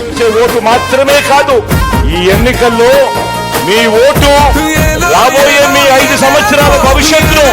ఇచ్చే ఓటు మాత్రమే కాదు ఈ ఎన్నికల్లో మీ ఓటు రాబోయే మీ ఐదు సంవత్సరాల భవిష్యత్తులో